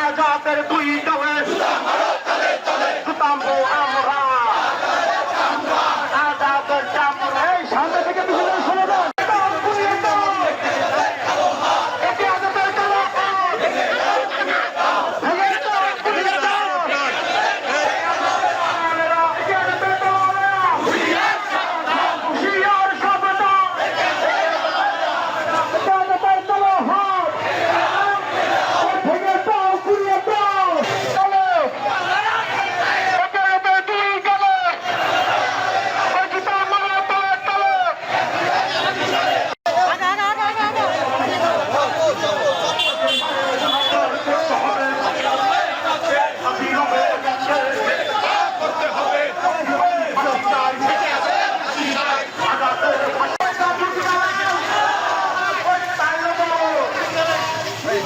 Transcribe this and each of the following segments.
আজ আপনার দুই দল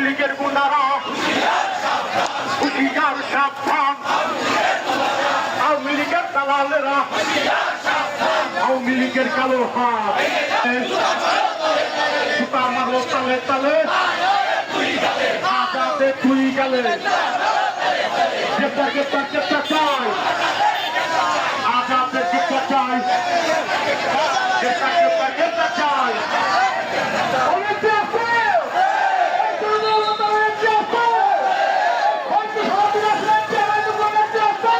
লীগের গুন্ডারা হুশিয়ার সাবধান। আওয়ামী লীগের দালালেরা। আওয়ামী লীগের কালো হাত। সুতা মারো তালে তালে। আজাদে তুই গেলে। গ্রেপ্তার গ্রেপ্তার গ্রেপ্তার চাই। আজাদে গ্রেপ্তার চাই। গ্রেপ্তার গ্রেপ্তার গ্রেপ্তার চাই।